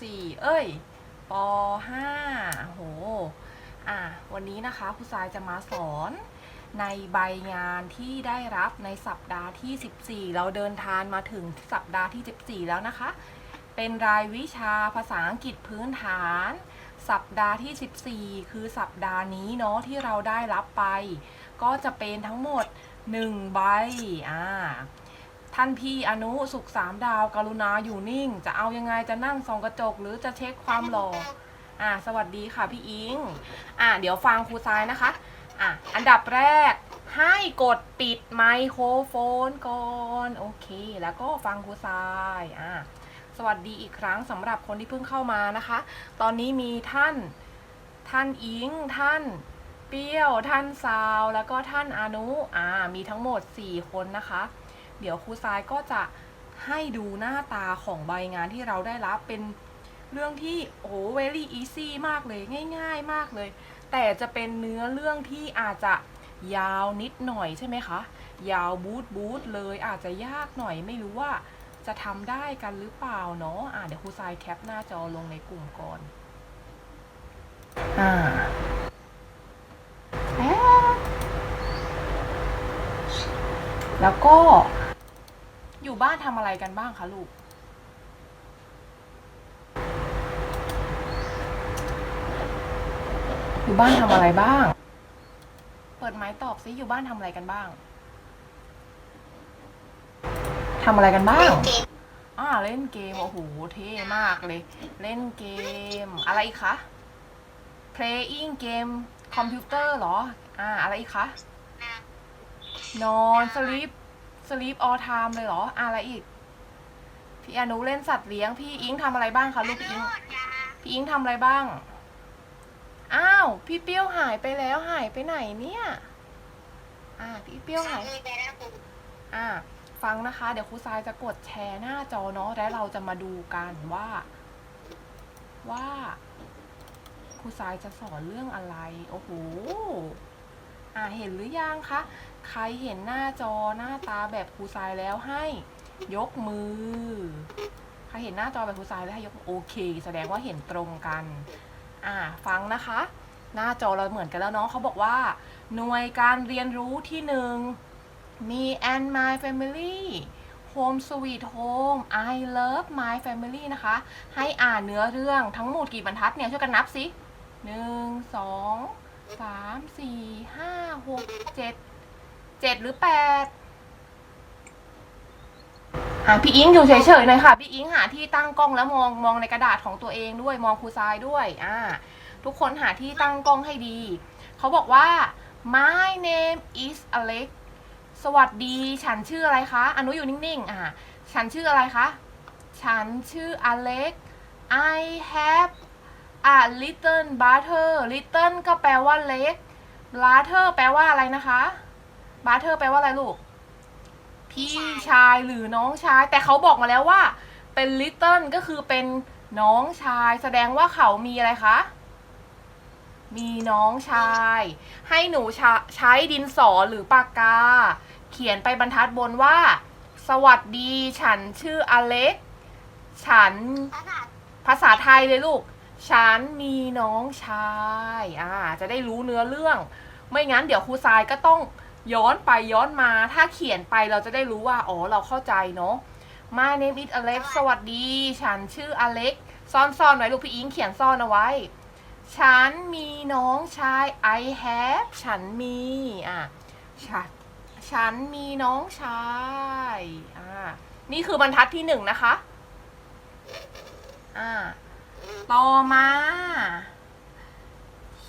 .4 เอ้ยป .5 โห อะ วันนี้นะคะครูทรายจะมาสอนในใบงานที่ได้รับในสัปดาห์ที่ 14 เราเดินทางมาถึงสัปดาห์ที่ 14 แล้วนะคะ เป็นรายวิชาภาษาอังกฤษพื้นฐาน สัปดาห์ที่ 14 คือสัปดาห์นี้เนาะที่เราได้รับไป ก็จะเป็นทั้งหมด 1 ใบ อ่า ท่านพี่อนุสุขสามดาวกรุณาอยู่นิ่ง จะเอายังไงจะนั่งส่องกระจก หรือจะเช็คความหล่ออ่าสวัสดีค่ะพี่อิงอ่าเดี๋ยวฟังครูทรายนะคะอะอันดับแรกให้กดปิดไมโครโฟนก่อนโอเค แล้วก็ฟังครูทรายอ่าสวัสดีอีกครั้งสำหรับคนที่เพิ่งเข้ามานะคะ ตอนนี้มีท่านท่านอิงท่านเปี้ยว ท่านซาว แล้วก็ท่านอนุอ่ามีทั้งหมด 4 คนนะคะ เดี๋ยวครูทรายก็จะให้ดูหน้าตาของใบงานที่เราได้รับเป็นเรื่องที่โอ้ very easy มากเลยง่าย ๆ มากเลย แต่จะเป็นเนื้อเรื่องที่อาจจะยาวนิดหน่อยใช่ไหมคะ ยาวบูทบูทเลยอาจจะยากหน่อยไม่รู้ว่าจะทำได้กันหรือเปล่าเนาะอ่าเดี๋ยวครูทรายแคปหน้าจอลงในกลุ่มก่อนอ่าแป๊บแล้วก็ อยู่บ้านทำอะไรกันบ้างคะลูก อยู่บ้านทำอะไรบ้าง เปิดไม้ตอบซิอยู่บ้านทำอะไรกันบ้างทำอะไรกันบ้าง อ่าเล่นเกม โอ้โห เท่มากเลย เล่นเกม อะไรอีกคะ playing เกมคอมพิวเตอร์เหรอ อ่า อะไรอีกคะ นอน sleep sleep all time เลยเหรออ่าอะไรอีก พี่อนุเล่นสัตว์เลี้ยง พี่อิงทำอะไรบ้างคะลูกพี่อิง พี่อิงทำอะไรบ้าง อ้าว พี่เปี้ยวหายไปแล้วหายไปไหนเนี่ย อ่า พี่เปี้ยวหาย อ่า ฟังนะคะ เดี๋ยวครูทรายจะกดแชร์หน้าจอเนาะ แล้วเราจะมาดูกันว่า ว่าครูทรายจะสอนเรื่องอะไร โอ้โห อ่าเห็นหรือยังคะ ใครเห็นหน้าจอหน้าตาแบบครูทรายแล้วให้ ยกมือ ใครเห็นหน้าจอแบบครูทรายแล้วให้ยกโอเค แสดงว่าเห็นตรงกัน อ่าฟังนะคะ หน้าจอเราเหมือนกันแล้วเนาะเขาบอกว่า หน่วยการเรียนรู้ที่หนึ่งมี and my family home sweet home I love my family นะคะ ให้อ่านเนื้อเรื่องทั้งหมดกี่บรรทัดเนี่ย ช่วยกันนับสิหนึ่งสอง สามสี่ห้าหกเจ็ดเจ็ดหรือแปดอะพี่อิงอยู่เฉยๆหน่อยค่ะ พี่อิงหาที่ตั้งกล้องแล้วมองมองในกระดาษของตัวเองด้วยมองครูทรายด้วยอ่าทุกคนหาที่ตั้งกล้องให้ดี เขาบอกว่า my name is Alex สวัสดี ฉันชื่ออะไรคะอนุอยู่นิ่งๆอ่าฉันชื่ออะไรคะ ฉันชื่ออเล็ก I have a little brother little ก็แปลว่าเล็ก brother แปลว่าอะไรนะคะ brother แปลว่าอะไรลูก พี่ชายหรือน้องชาย แต่เขาบอกมาแล้วว่า เป็น little ก็คือเป็นน้องชาย แสดงว่าเขามีอะไรคะ มีน้องชาย ให้หนูใช้ใช้ดินสอหรือปากกา เขียนไปบรรทัดบนว่า สวัสดี ฉันชื่ออเล็ก ฉันภาษาไทยเลยลูก ฉันมีน้องชายอ่าจะได้รู้เนื้อเรื่อง ไม่งั้นเดี๋ยวครูทรายก็ต้องย้อนไปย้อนมา ถ้าเขียนไปเราจะได้รู้ว่า อ๋อ เราเข้าใจเนาะ My name is Alex สวัสดี ฉันชื่ออเล็ก ซ่อนๆไว้ลูกพี่อิงเขียนซ่อนเอาไว้ ฉันมีน้องชาย I have ฉันมี อะ ฉัน ฉันมีน้องชาย อ่า นี่คือบรรทัดที่หนึ่งนะคะ อ่า ต่อมา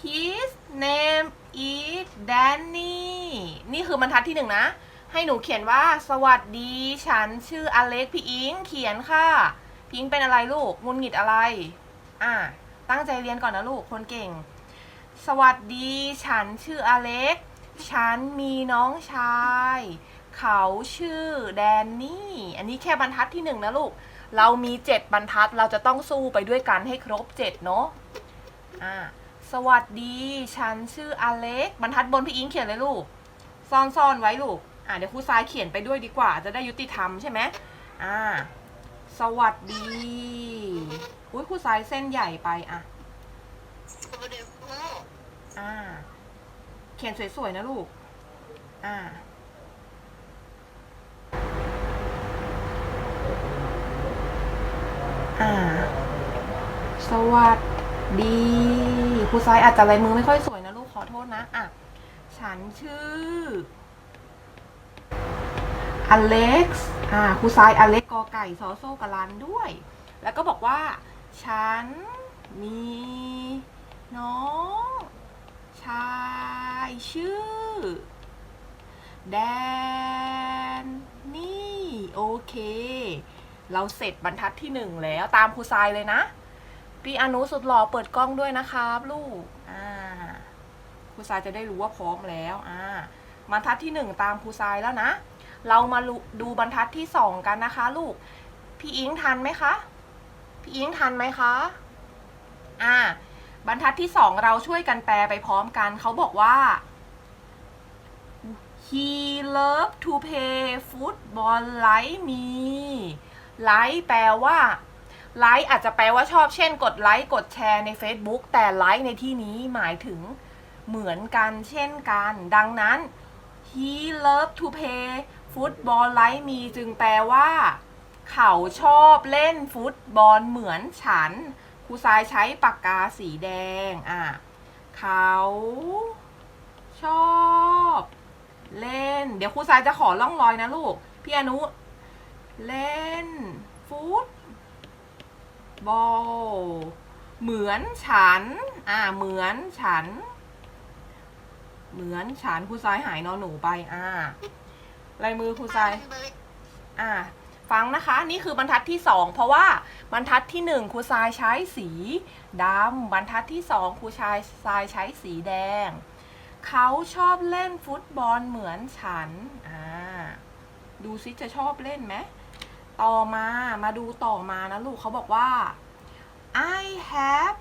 his name is Danny นี่คือบรรทัดที่หนึ่งนะ ให้หนูเขียนว่าสวัสดี ฉันชื่ออเล็กพี่อิงเขียนค่ะพี่อิงเป็นอะไรลูกงุนหงิดอะไร อ่า ตั้งใจเรียนก่อนนะลูก คนเก่ง สวัสดี ฉันชื่ออเล็ก ฉันมีน้องชาย เขาชื่อแดนนี่ อันนี้แค่บรรทัดที่หนึ่งนะลูก เรามีเจ็ดบรรทัดเราจะต้องสู้ไปด้วยกันให้ครบเจ็ดเนาะอ่าสวัสดี ฉันชื่ออเล็ก บรรทัดบนพี่อิงเขียนเลยลูก ซ่อนๆไว้ลูก อ่าเดี๋ยวครูทรายเขียนไปด้วยดีกว่า จะได้ยุติธรรมใช่ไหมอ่า สวัสดีอุ้ยครูทรายเส้นใหญ่ไปอะสวัสดีครูอ่า เขียนสวยๆนะลูก อ่า อ่า สวัสดีครูซ้ายอาจจะลายมือไม่ค่อยสวยนะลูกขอโทษนะ อะ ฉันชื่ออเล็กซ์อ่าครูซ้ายอเล็กกอไก่ซอโซกะลันด้วย แล้วก็บอกว่า ฉันมีน้องชายชื่อ แดนนี่ โอเค เราเสร็จบรรทัดที่หนึ่งแล้วตามครูทรายเลยนะ พี่อนุสุดหล่อเปิดกล้องด้วยนะครับลูกอ่าครูทรายจะได้รู้ว่าพร้อมแล้วอ่าบรรทัดที่หนึ่งตามครูทรายแล้วนะ เรามาดูบรรทัดที่สองกันนะคะ ลูก พี่อิงทันไหมคะ พี่อิงทันไหมคะ อ่า บรรทัดที่สองเราช่วยกันแปลไปพร้อมกัน เขาบอกว่า he love to play football like me like แปลว่า like อาจจะแปลว่าชอบเช่น กดไลค์กดแชร์ใน Facebook แต่ like ในที่นี้หมายถึงเหมือนกันเช่นกัน ดังนั้น he love to play football like me จึงแปลว่า เขาชอบเล่นฟุตบอลเหมือนฉันครูทรายใช้ปากกาสีแดงอะเขาชอบ เล่น เดี๋ยวครูทรายจะขอล่องรอยนะลูก พี่อนุ เล่น ฟุตบอล เหมือนฉัน อ่า เหมือนฉัน เหมือนฉันครูทรายหายนอนหนูไป อ่าลายมือครูทราย อ่า ฟังนะคะ นี่คือบรรทัดที่สองเพราะว่าบรรทัดที่หนึ่งครูทรายใช้สีดำบรรทัดที่สองครูชายทรายใช้สีแดง เขาชอบเล่นฟุตบอลเหมือนฉัน อ่า ดูซิจะชอบเล่นไหม ต่อมามาดูต่อมานะลูกเขาบอกว่า I have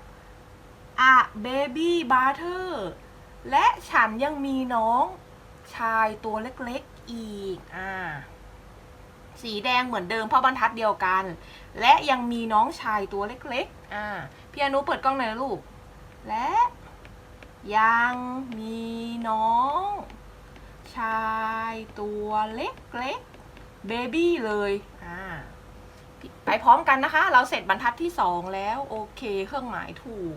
a baby brother และฉันยังมีน้องชายตัวเล็กๆอีก อ่า สีแดงเหมือนเดิมเพราะบรรทัดเดียวกัน และยังมีน้องชายตัวเล็กๆ อ่า พี่อนุเปิดกล้องหน่อยนะลูก และ ยังมีน้อง ชายตัวเล็กๆ เบบี้เลยอ่าไปพร้อมกันนะคะ เราเสร็จบรรทัดที่สองแล้วโอเค เครื่องหมายถูก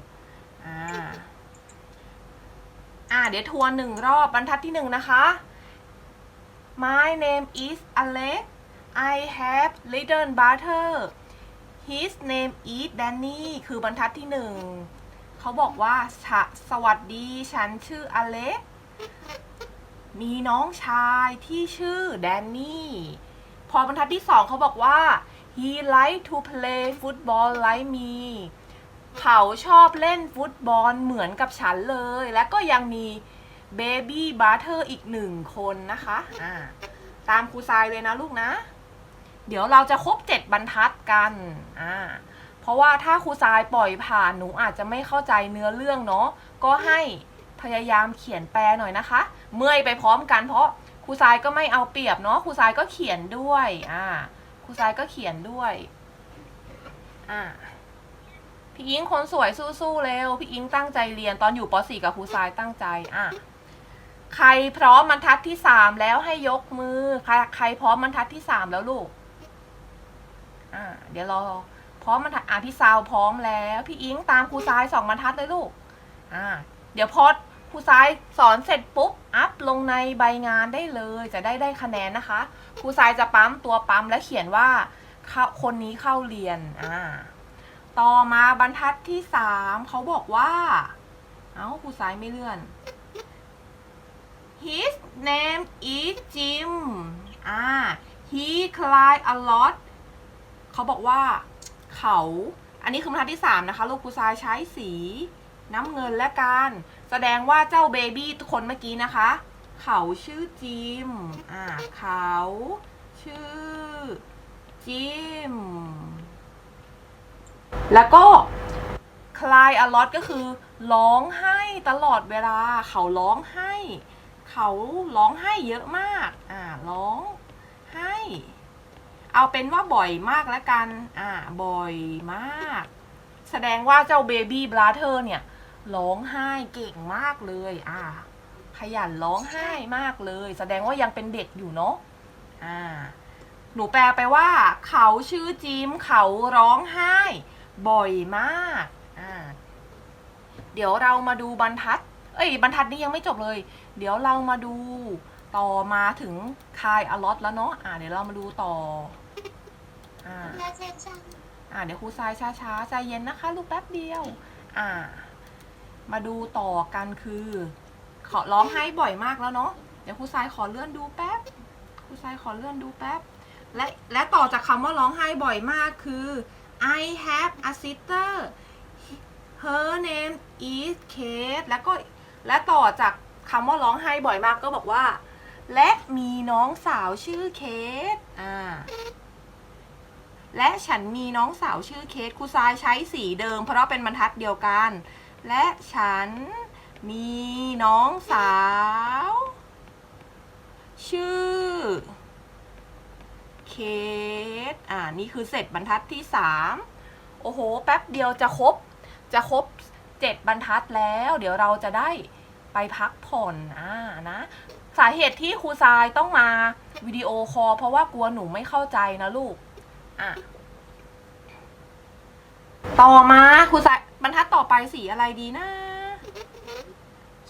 อ่าอ่าเดี๋ยวทวนหนึ่งรอบบรรทัดที่หนึ่งนะคะ My name is Alex I have little brother His name is Danny คือบรรทัดที่หนึ่งเขาบอกว่าสะสวัสดีฉันชื่ออเล็ก มีน้องชายที่ชื่อแดนนี่ พอบรรทัดที่สองเขาบอกว่า he like to play football like me เขาชอบเล่นฟุตบอลเหมือนกับฉันเลย และก็ยังมีเบบี้บ r ร์เธอร์อีกหนึ่งคนนะคะอ่าตามครูทรายเลยนะลูกนะ เดี๋ยวเราจะครบเจ็ดบรรทัดกันอ่าเพราะว่าถ้าครูทรายปล่อยผ่านหนูอาจจะไม่เข้าใจเนื้อเรื่องเนาะก็ให้พยายามเขียนแปลหน่อยนะคะ เมื่อยไปพร้อมกันเพราะ ครูทรายก็ไม่เอาเปรียบเนาะครูทรายก็เขียนด้วยอ่าครูทรายก็เขียนด้วยอ่าพี่อิงคนสวยสู้ๆเร็วพี่อิงตั้งใจเรียนตอนอยู่ป .4 กับครูทรายตั้งใจอะใครพร้อมบรรทัดที่สามแล้วให้ยกมือใครใครพร้อมบรรทัดที่สามแล้วลูกอ่าเดี๋ยวรอพร้อมบรรทัดอะพี่ซาวพร้อมแล้ว พี่อิงตามครูทรายสองบรรทัดเลยลูกอ่าเดี๋ยวพอ ครูทรายสอนเสร็จปุ๊บ อัพลงในใบงานได้เลยจะได้ได้คะแนนนะคะครูทรายจะปั๊มตัวปั๊มและเขียนว่าเขาคนนี้เข้าเรียนอ่าต่อมาบรรทัดที่สามเขาบอกว่า เอ้าครูซ้ายไม่เลื่อน His name is Jim อ่า he cry a lot เขาบอกว่าเขา อันนี้คือบรรทัดที่สามนะคะ ลูกครูซ้ายใช้สี น้ำเงินและการ แสดงว่าเจ้าเบบี้คนเมื่อกี้นะคะ เขาชื่อจิม อ่า เขา ชื่อ จิม แล้วก็ cry a lot ก็คือ ร้องไห้ตลอดเวลา เขาร้องไห้ เขาร้องไห้เยอะมาก อ่า ร้องไห้ เอาเป็นว่าบ่อยมากแล้วกัน อ่า บ่อยมาก แสดงว่าเจ้าเบบี้บราเธอร์เนี่ย ร้องไห้เก่งมากเลย อ่า ขยันร้องไห้มากเลย แสดงว่ายังเป็นเด็กอยู่เนาะ อ่า หนูแปลไปว่า เขาชื่อจิมเขาร้องไห้ บ่อยมาก อ่า เดี๋ยวเรามาดูบรรทัด เอ้ย บรรทัดนี้ยังไม่จบเลย เดี๋ยวเรามาดูต่อมาถึงคายอลอตแล้วเนาะ อ่า เดี๋ยวเรามาดูต่อ อ่าน่าเชื่อชังอ่า เดี๋ยวครูทรายช้าๆใจเย็นนะคะ ลูกแป๊บเดียว อ่า มาดูต่อกันคือ ขอร้องไห้บ่อยมากแล้วเนาะเดี๋ยวครูทรายขอเลื่อนดูแป๊บครูทรายขอเลื่อนดูแป๊บ และและต่อจากคำว่าร้องไห้บ่อยมากคือ I have a sister her name is Kate แล้วก็และต่อจากคำว่าร้องไห้บ่อยมากก็บอกว่า และมีน้องสาวชื่อเคทอ่าและฉันมีน้องสาวชื่อเคทครูทรายใช้สีเดิม เพราะเป็นบรรทัดเดียวกัน และฉันมีน้องสาว ชื่อ เคทอ่า นี่คือเสร็จบรรทัดที่สามโอ้โห แป๊บเดียวจะครบ จะครบเจ็ดบรรทัดแล้ว เดี๋ยวเราจะได้ไปพักผ่อนอ่านะ สาเหตุที่ครูทรายต้องมาวิดีโอคอลเพราะว่ากลัวหนูไม่เข้าใจนะลูก อะ ต่อมาครูสายบรรทัดต่อไปสีอะไรดีนะ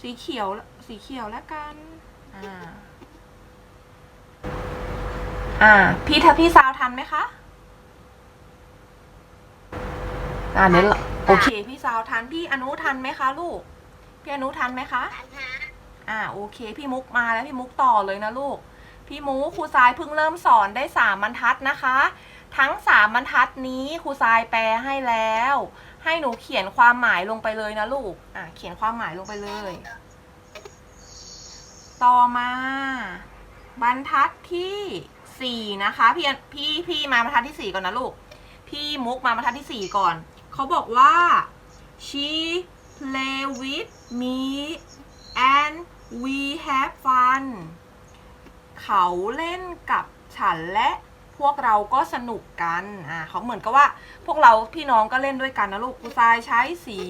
สีเขียวสีเขียวแล้วกัน อ่า อ่า พี่ทัพี่ซาวทันไหมคะอ่าเดี๋ยวเราโอเค พี่ซาวทันพี่อนุทันไหมคะ ลูก พี่อนุทันไหมคะอันฮะอ่าโอเค พี่มุกมาแล้วพี่มุกต่อเลยนะลูก พี่มุกครูทรายเพิ่งเริ่มสอนได้สามบรรทัดนะคะ ทั้งสามบรรทัดนี้ครูทรายแปลให้แล้ว ให้หนูเขียนความหมายลงไปเลยนะลูก อ่าเขียนความหมายลงไปเลย ต่อมา บรรทัดที่สี่นะคะพี่พี่พี่มาบรรทัดที่สี่ก่อนนะลูก พี่มุกมาบรรทัดที่สี่ก่อน เขาบอกว่า she play with me and we have fun เขาเล่นกับฉันและ พวกเราก็สนุกกันอ่าเขาเหมือนกับว่า พวกเราพี่น้องก็เล่นด้วยกันนะลูกครูทรายใช้สี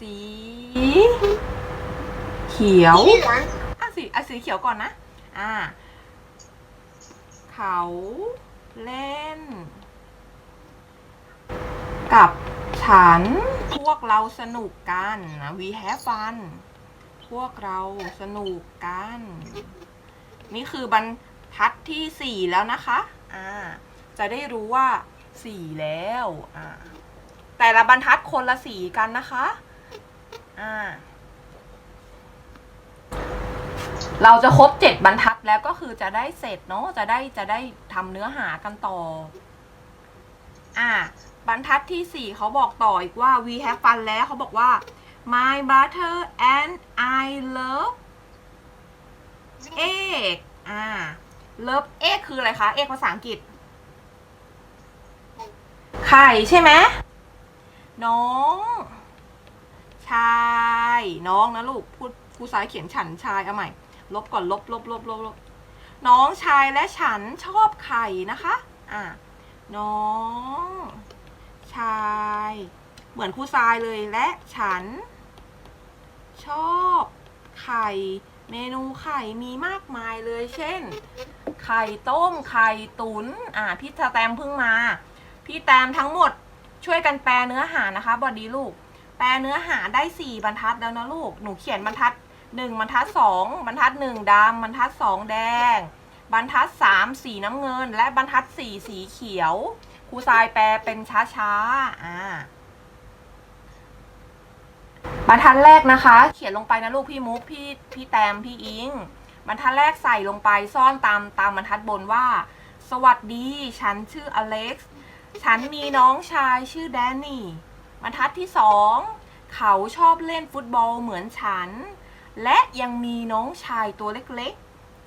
สี เขียวอะสีอะสีเขียวก่อนนะอ่าเขาเล่น กับฉันพวกเราสนุกกันนะ we have fun พวกเราสนุกกัน นี่คือบร รทัดที่สี่แล้วนะคะอ่าจะได้รู้ว่าสี่แล้วอ่าแต่ละบรรทัดคนละสีกันนะคะอ่าเราจะครบเจ็ดบรรทัดแล้วก็คือจะได้เสร็จเนาะจะได้จะได้ทำเนื้อหากันต่อ อ่า บรรทัดที่สี่เขาบอกต่ออีกว่า we have fun แล้วเขาบอกว่า my brother and I love egg อ่า love egg คืออะไรคะ egg ภาษาอังกฤษ ไข่ใช่ไหมน้อง ชาย น้องนะลูก พูดครูสายเขียนฉันชาย เอาใหม่ ลบก่อนลบลบลบลบลบน้องชายและฉันชอบไข่นะคะ อ่า น้อง ชาย เหมือนครูทรายเลยและฉัน ชอบไข่ เมนูไข่มีมากมายเลย เช่น ไข่ต้ม ไข่ตุนอ่าพี่แตมเพิ่งมา พี่แตมทั้งหมดช่วยกันแปลเนื้อหานะคะ บอดีลูก แปลเนื้อหาได้สี่บรรทัดแล้วนะลูก หนูเขียนบรรทัดหนึ่งบรรทัดสองบรรทัดหนึ่งดำบรรทัดสองแดง บรรทัดสามสีน้ำเงิน และบรรทัดสี่สีเขียวครูทรายแปลเป็นช้าๆอ่าบรรทัดแรกนะคะ เขียนลงไปนะลูกพี่มุกพี่พี่แตมพี่อิง บรรทัดแรกใส่ลงไปซ่อนตามตามบรรทัดบนว่า สวัสดี ฉันชื่ออเล็กซ์ฉันมีน้องชายชื่อแดนนี่บรรทัดที่สองเขาชอบเล่นฟุตบอลเหมือนฉัน และยังมีน้องชายตัวเล็ก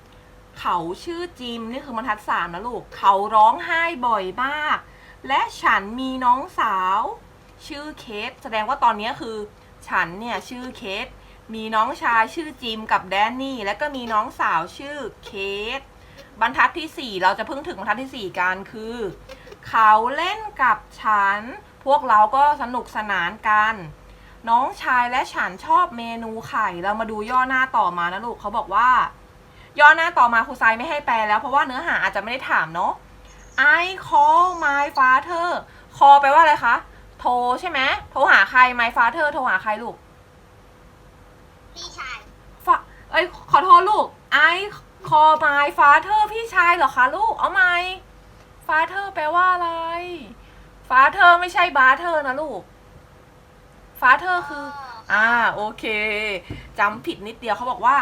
ๆ เขาชื่อจิมนี่คือบรรทัดสามนะลูก เขาร้องไห้บ่อยมาก และฉันมีน้องสาว ชื่อเคทแสดงว่าตอนนี้คือ ฉันเนี่ยชื่อเคท มีน้องชายชื่อจิมกับแดนนี่ แล้วก็มีน้องสาวชื่อเคทบรรทัดที่ 4 เราจะเพิ่งถึงบรรทัดที่ 4 กันคือ เขาเล่นกับฉัน พวกเราก็สนุกสนานกัน น้องชายและฉันชอบเมนูไข่ เรามาดูย่อหน้าต่อมานะลูกเขาบอกว่า ย่อหน้าต่อมาครูไซไม่ให้แปลแล้วเพราะว่าเนื้อหาอาจจะไม่ได้ถามเนาะ I call my father call แปลว่าอะไรคะ โทรใช่ไหมโทรหาใคร my father โทรหาใครลูก พี่ชายฟะเอ้ยขอโทษลูก I call my father พี่ชายเหรอคะลูก เอาไหม father แปลว่าอะไร father ไม่ใช่ brother นะลูก father คือ อ่า โอเคจำผิดนิดเดียวเขาบอกว่า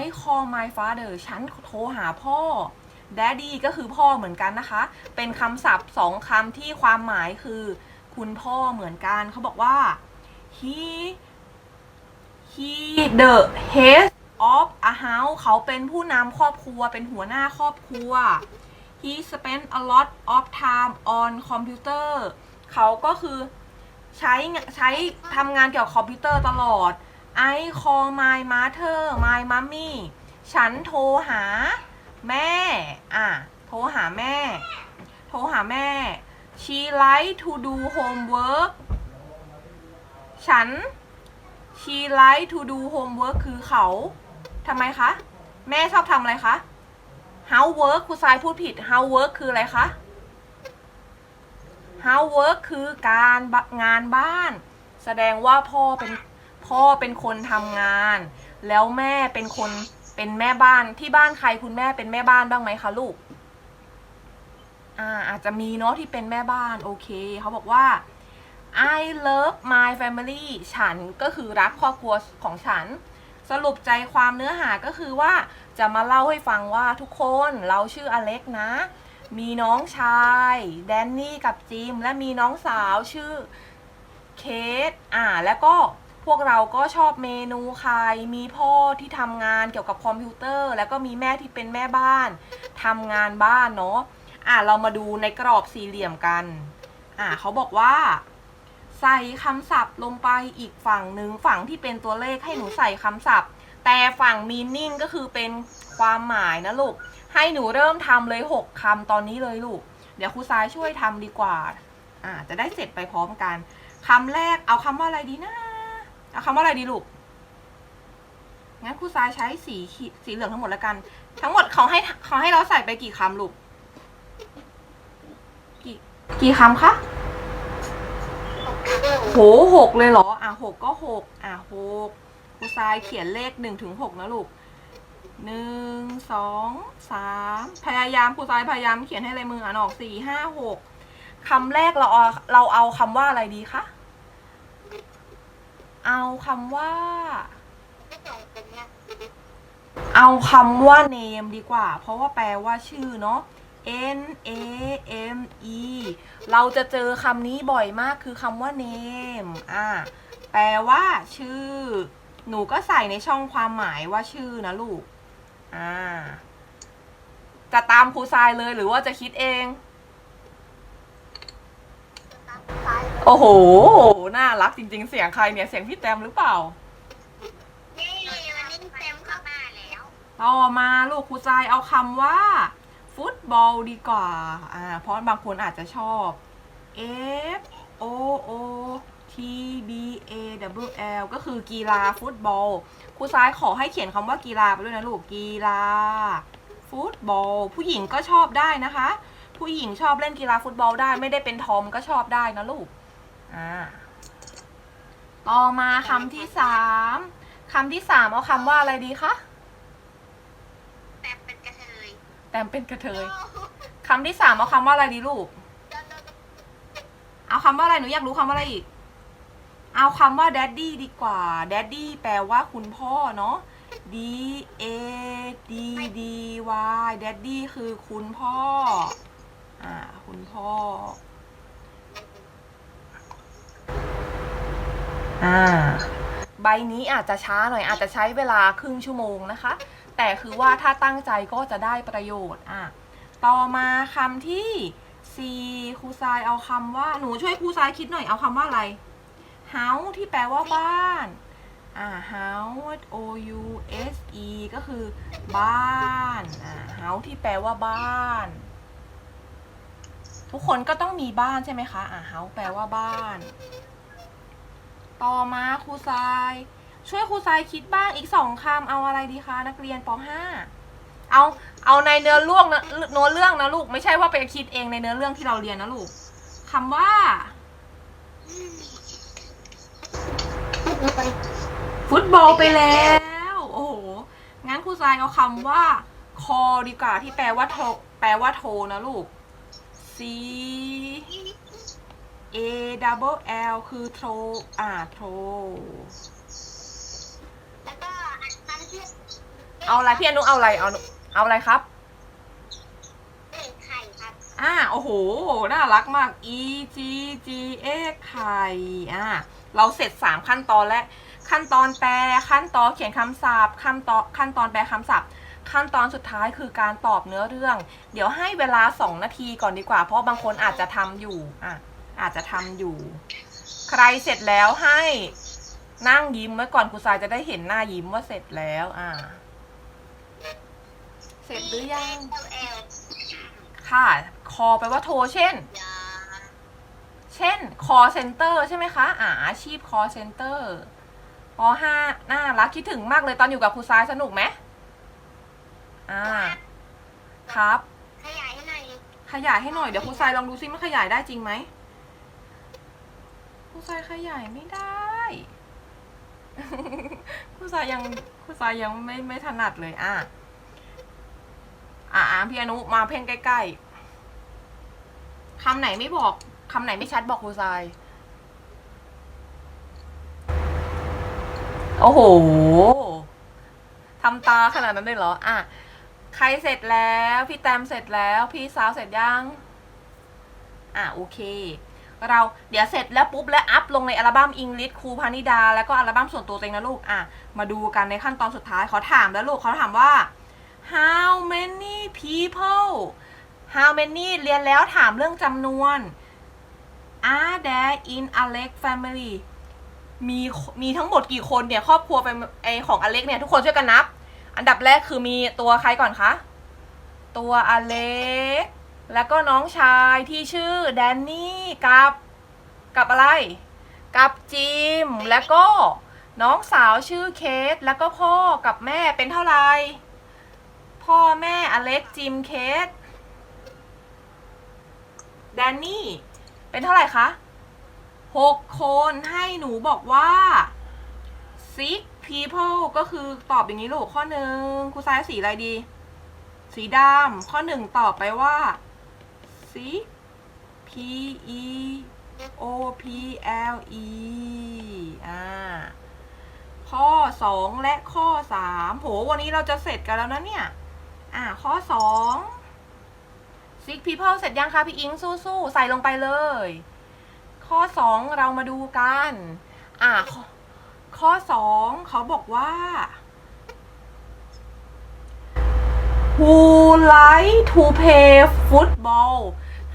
I call my father ฉันโทรหาพ่อ daddy ก็คือพ่อเหมือนกันนะคะ เป็นคำศัพท์สองคำที่ความหมายคือ คุณพ่อเหมือนกันเขาบอกว่า he he the head of a house เขาเป็นผู้นำครอบครัว เป็นหัวหน้าครอบครัว he spent a lot of time on computer เขาก็คือใช้ใช้ทำงานเกี่ยวกับคอมพิวเตอร์ตลอด I call my mother my mommy ฉันโทรหาแม่ อะ โทรหาแม่ โทรหาแม่ she like to do homework ฉัน he like to do homework คือเขาทำไมคะ แม่ชอบทำอะไรคะ housework ครูทรายพูดผิด housework คืออะไรคะ housework คือการงานบ้าน แสดงว่าพ่อเป็นพ่อเป็นคนทำงาน แล้วแม่เป็นคนเป็นแม่บ้านที่บ้านใครคุณแม่เป็นแม่บ้านบ้างไหมคะลูก อ่าอาจจะมีเนาะที่เป็นแม่บ้านโอเคเขาบอกว่า I love my family ฉันก็คือรักครอบครัวของฉัน สรุปใจความเนื้อหาก็คือว่าจะมาเล่าให้ฟังว่าทุกคนเราชื่ออเล็กนะ มีน้องชายแดนนี่กับจิม และมีน้องสาวชื่อเคทอ่า แล้วก็พวกเราก็ชอบเมนูไข่มีพ่อที่ทำงานเกี่ยวกับคอมพิวเตอร์ แล้วก็มีแม่ที่เป็นแม่บ้านทำงานบ้านเนาะอ่าเรามาดูในกรอบสี่เหลี่ยมกัน อ่าเขาบอกว่า ใส่คำศัพท์ลงไปอีกฝั่งหนึ่งฝั่งที่เป็นตัวเลขให้หนูใส่คำศัพท์ แต่ฝั่ง meaning ก็คือเป็นความหมายนะลูก ให้หนูเริ่มทำเลยหกคำตอนนี้เลยลูก เดี๋ยวครูซ้ายช่วยทำดีกว่าอ่า จะได้เสร็จไปพร้อมกันคำแรกเอาคำว่าอะไรดีนะเอาคำว่าอะไรดีลูกงั้นครูซ้ายใช้สีสีเหลืองทั้งหมดแล้วกัน ทั้งหมดเขาให้เขาให้เราใส่ไปกี่คำลูก กี่กี่คำคะ โหหกเลยเหรอ อะหกก็หกอะหกครูทรายเขียนเลขหนึ่งถึงหกนะลูกหนึ่งสองสามพยายามครูทรายพยายามเขียนให้ลายมืออ่านออกสี่ห้าหกคำแรกเราเอาเราเอาคำว่าอะไรดีคะเอาคำว่าเป็นเนี่ยเอาคำว่า name ดีกว่า เพราะว่าแปลว่าชื่อเนาะ N A M E เราจะเจอคำนี้บ่อยมากคือคำว่า name อ่าแปลว่าชื่อ หนูก็ใส่ในช่องความหมายว่าชื่อนะลูก อ่า จะตามครูทรายเลยหรือว่าจะคิดเองตามซ้ายโอ้โห น่ารักจริง ๆ เสียงใครเนี่ย เสียงพี่แตมหรือเปล่านี่วันนี้เต็มเข้ามาแล้ว ต่อมาลูกครูทรายเอาคำว่า ฟุตบอลดีกว่าอ่า เพราะบางคนอาจจะชอบ F O O T B A W L ก็คือกีฬาฟุตบอลครูซ้ายขอให้เขียนคำว่ากีฬาไปด้วยนะลูกกีฬาฟุตบอลผู้หญิงก็ชอบได้นะคะ ผู้หญิงชอบเล่นกีฬาฟุตบอลได้ไม่ได้เป็นทอมก็ชอบได้นะลูกอ่าต่อมาคำที่สามคำที่สามเอาคำว่าอะไรดีคะ แต่เป็นกระเทย แตมเป็นกระเทยคำที่สามเอาคำว่าอะไรดีลูก เอาคำว่าอะไรหนูอยากรู้คำว่าอะไรอีก เอาคำว่า daddy ดีกว่า daddy แปลว่าคุณพ่อเนาะ d a d d y daddy คือคุณพ่อ อ่า คุณพ่อ อ่า ใบนี้อาจจะช้าหน่อยอาจจะใช้เวลาครึ่งชั่วโมงนะคะ แต่คือว่าถ้าตั้งใจก็จะได้ประโยชน์อะต่อมาคำที่ 4ครูทรายเอาคำว่าหนูช่วยครูทรายคิดหน่อยเอาคำว่าอะไร house ที่แปลว่าบ้านออ่า house o u s e ก็คือ บ้านอ่า house ที่แปลว่าบ้าน ทุกคนก็ต้องมีบ้านใช่ไหมคะ อ่า house แปลว่าบ้าน ต่อมาครูทราย ช่วยครูทรายคิดบ้างอีกสองคำเอาอะไรดีคะ นักเรียนป .5 เอาเอาในเนื้อเรื่องนะเนื้อเรื่องนะลูกไม่ใช่ว่าไปคิดเองในเนื้อเรื่องที่เราเรียนนะลูกคำว่า ฟุตบอลไปแล้ว โอ้โหงั้นครูทรายเอาคำว่า คอดีกว่าที่แปลว่าโทรแปลว่าโทรนะลูก C A double L คือโทรอ่าโทร แล้วก็อันนั้นที่ เอาอะไรพี่อนุเอาอะไรเอาเอาอะไรครับเด็กไข่ครับอ่าโอ้โห น่ารักมาก E G G A ไข่อ่าเราเสร็จสามขั้นตอนแล้วขั้นตอนแปลขั้นตอนเขียนคำศัพท์ขั้นตอนขั้นตอนแปลคำศัพท์ ขั้นตอนสุดท้ายคือการตอบเนื้อเรื่อง เดี๋ยวให้เวลาสองนาทีก่อนดีกว่า เพราะบางคนอาจจะทำอยู่อะอาจจะทำอยู่ ใครเสร็จแล้วให้นั่งยิ้มไว้ก่อนครูทรายจะได้เห็นหน้ายิ้มว่าเสร็จแล้ว อ่าเสร็จหรือยัง ค่ะ คอแปลว่าโทรเช่น เช่น call center ใช่ไหมคะอ่าอาชีพ call center ป .5 น่ารักคิดถึงมากเลยตอนอยู่กับครูทรายสนุกไหมอ่า ครับ ขยายให้หน่อย ขยายให้หน่อย เดี๋ยวครูทรายลองดูซิมันขยายได้จริงไหมครูทรายขยายไม่ได้ครูทรายยังครูทรายยังไม่ไม่ถนัดเลยอะ อ่าพี่อนุมาเพ่งใกล้ๆคำไหนไม่บอกคำไหนไม่ชัดบอกครูทราย โอ้โหทำตาขนาดนั้นเลยเหรอ อะ ใครเสร็จแล้ว พี่แตมเสร็จแล้ว พี่สาวเสร็จยัง อะโอเค เราเดี๋ยวเสร็จแล้วปุ๊บแล้วอัพลงในอัลบั้มอังกฤษครูพานิดา แล้วก็อัลบั้มส่วนตัวตัวเองนะลูก อะ มาดูกันในขั้นตอนสุดท้ายขอถามแล้วลูกเขาถามว่า how many people how many เรียนแล้วถามเรื่องจำนวน are there in Alex family มีมีทั้งหมดกี่คนเนี่ย ครอบครัวเป็นไอของอเล็กเนี่ย ทุกคนช่วยกันนับ อันดับแรกคือมีตัวใครก่อนคะ ตัวอเล็ก แล้วก็น้องชายที่ชื่อแดนนี่กับกับอะไร กับจิม แล้วก็น้องสาวชื่อเคสแล้วก็พ่อกับแม่เป็นเท่าไหร่ พ่อแม่อเล็กจิมเคสแดนนี่ เป็นเท่าไหร่คะหกคนให้หนูบอกว่า six people ก็คือตอบอย่างนี้ลูกข้อหนึ่งครูซ้ายสีอะไรดี สีดำข้อหนึ่งตอบไปว่า six p e o p l e อ่า ข้อสองและข้อสามโหวันนี้เราจะเสร็จกันแล้วนะเนี่ย อ่าข้อสอง six people เสร็จยังคะพี่อิงสู้ๆใส่ลงไปเลย ข้อสองเรามาดูกัน อ่าข้อข้อสองเขาบอกว่า Who like to play football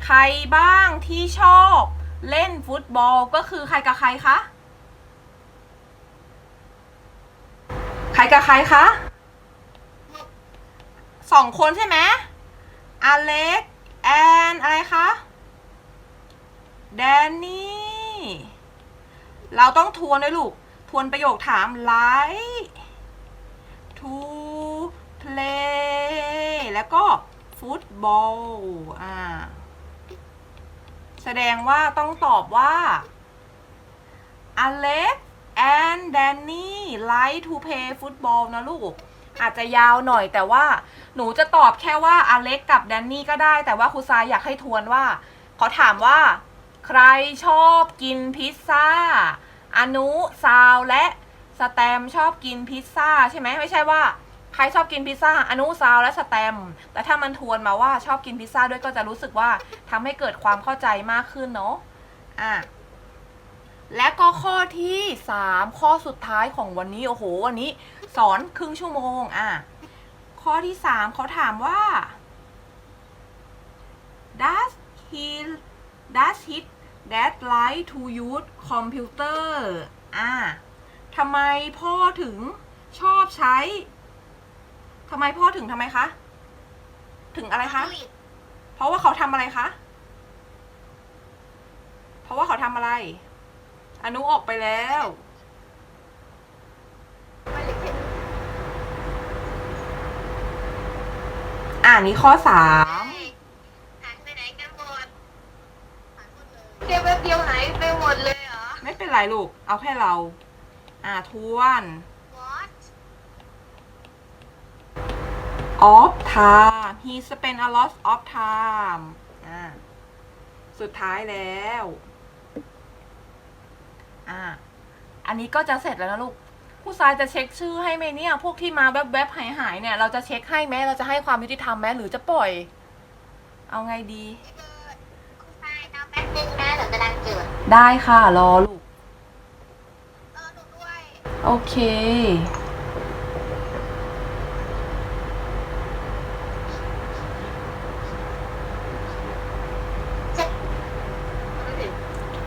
ใครบ้างที่ชอบเล่นฟุตบอลก็คือใครกับใครคะ ใครกับใครคะ สองคนใช่ไหมอเล็กแอนอะไรคะแดนนี่เราต้องทวนด้วยลูก ทวนประโยคถาม like to play แล้วก็ football อ่าแสดงว่าต้องตอบว่า Alex and Danny like to play football นะลูก อาจจะยาวหน่อยแต่ว่าหนูจะตอบแค่ว่าอเล็กกับแดนนี่ก็ได้ แต่ว่าครูซายอยากให้ทวนว่าเขาถามว่า ใครชอบกินพิซซ่าอนุซาวและสแตมชอบกินพิซซ่าใช่ไหมไม่ใช่ว่าใครชอบกินพิซซ่าอนุซาวและสแตมแต่ถ้ามันทวนมาว่าชอบกินพิซซ่าด้วยก็จะรู้สึกว่าทำให้เกิดความเข้าใจมากขึ้นเนาะอะและก็ข้อที่สามข้อสุดท้ายของวันนี้ โอ้โห วันนี้ สอนครึ่งชั่วโมงอะข้อที่สามเขาถามว่า does he does his dad like to use computer อะทำไมพ่อถึงชอบใช้ ทำไมพ่อถึงทำไมคะ ถึงอะไรคะ เพราะว่าเขาทำอะไรคะ เพราะว่าเขาทำอะไร อนุออกไปแล้ว อ่านี้ข้อสามหายไปไหนกันหมดเก็บแป๊บเดียวหายไปหมดเลยเหรอ ไม่เป็นไรลูก เอาแค่เรา อ่าทวน What of time he spent a lot of time อ่าสุดท้ายแล้ว อ่าอันนี้ก็จะเสร็จแล้วนะลูก ผู้ชายจะเช็คชื่อให้ไหมเนี่ย พวกที่มาแวบๆหายๆเนี่ย เราจะเช็คให้ไหมเราจะให้ความยุติธรรมไหมหรือจะปล่อย เอาไงดี พี่เบิร์ดคุณชายรอแป๊บนึงนะเดี๋ยวจะดังเกิดได้ค่ะ รอลูกรอหนูด้วย โอเค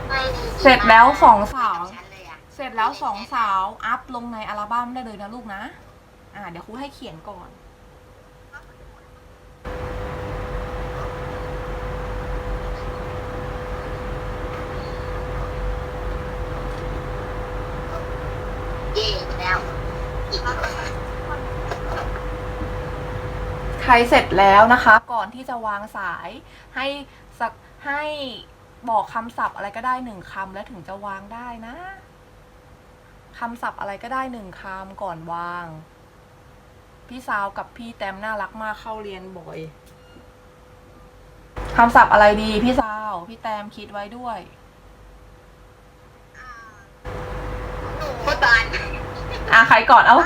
ไม่ดีเสร็จแล้วสองสาว จแล้วสองสาวอัพลงในอัลบั้มได้เลยนะลูกนะ อ่า เดี๋ยวครูให้เขียนก่อน เย่แล้วอีกใครเสร็จแล้วนะคะ ก่อนที่จะวางสายให้สักให้บอกคำศัพท์อะไรก็ได้หนึ่งคำแล้วถึงจะวางได้นะ คำศัพท์อะไรก็ได้หนึ่งคำก่อนวาง พี่สาวกับพี่แต้มน่ารักมากเข้าเรียนบ่อยคำศัพท์อะไรดี พี่สาว พี่แต้มคิดไว้ด้วยหนูฟุตบอลอะใครก่อน เอา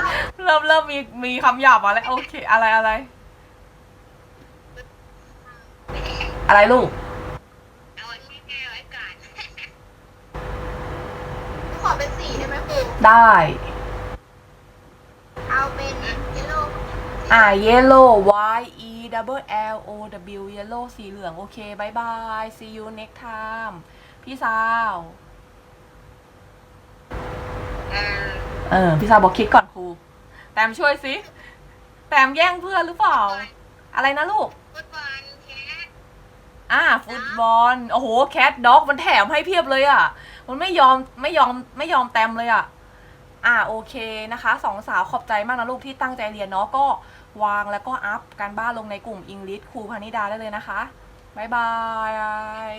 เริ่มเริ่มมีมีคำหยาบมาแล้วโอเค อะไรอะไร อะไรลูก เอาอันนี้แก้ไว้ก่อน ขอเป็นสีได้ไหมครูได้ เอาเป็นเยลโล่อ่า yellow y e double l o w yellow สีเหลือง โอเคบายบาย see you next time พี่สาวเออเออ พี่สาวบอกคิดก่อนครู แตมช่วยสิ แตมแย่งเพื่อนหรือเปล่า อะไรนะลูก ฟุตบอลแคทอ่า ฟุตบอล โอ้โห แคทด็อกมันแถมให้เพียบเลยอะ มันไม่ยอมไม่ยอมไม่ยอมเต็มเลยอะ่ะ อ่าโอเคนะคะสองสาวขอบใจมากนะลูกที่ตั้งใจเรียนเนาะก็วางแล้วก็อัพการบ้านลงในกลุ่มอิงลิษครูพานิดาได้เลยนะคะ บ๊ายบาย